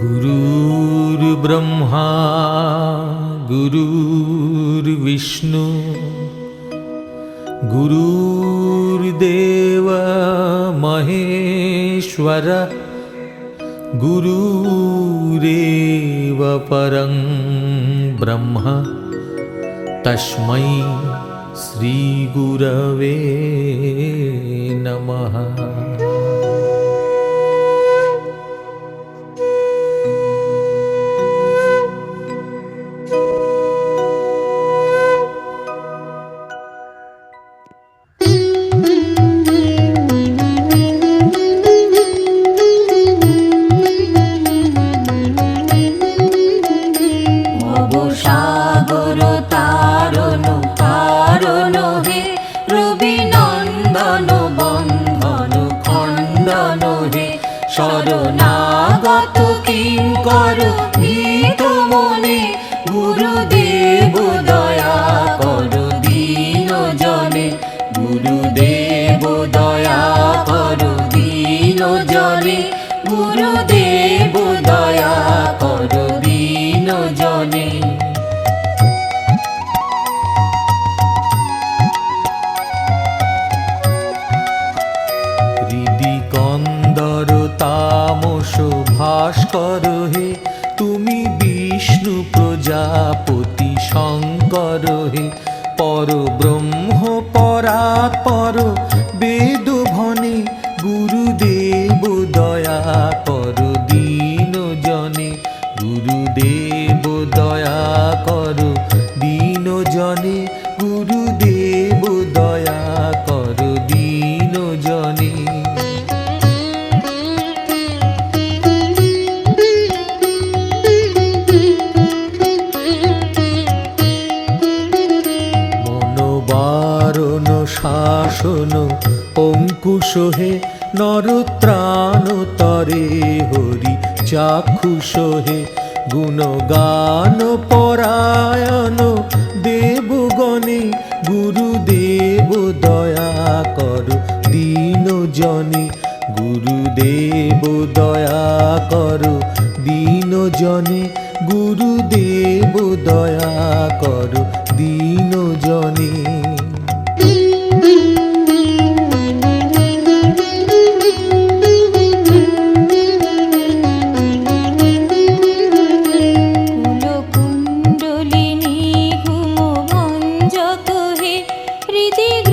गुरुर्ब्रह्मा गुरुर्विष्णु गुरुर्देव महेश्वर गुरुरेव परं ब्रह्म। तस्मै श्रीगुरवे नमः ভবসাগর তারণ তারণ হে রবি নন্দন, বন্ধন, খণ্ডন হে শরণাগত কিঙ্কর ভীত মনে? গুরুদেব দয়া কর দীন জনে। গুরুদেব দয়া কর দীন জনে। গুরুদেব দীন জনে হৃদি কন্দর তামস ভাস্কর হে, তুমি বিষ্ণু প্রজাপতি শঙ্কর হে। পর ব্রহ্ম পরাৎপর বেদ ভনে গুরুদেব দয়া কর দয়া কর দীন জনে গুরুদেব দয়া কর দীন জনে মনোবারণ, শাসন, অঙ্কুশ হে, নরত্রাণ তরে হরি চাক্ষুষ হে। গুণগান, পরায়ণ দেবগণে, গুরুদেব দয়া কর দীন জনে। গুরুদেব দয়া কর দীন জনে, গুরুদেব দয়া কর দীন জনে। diga.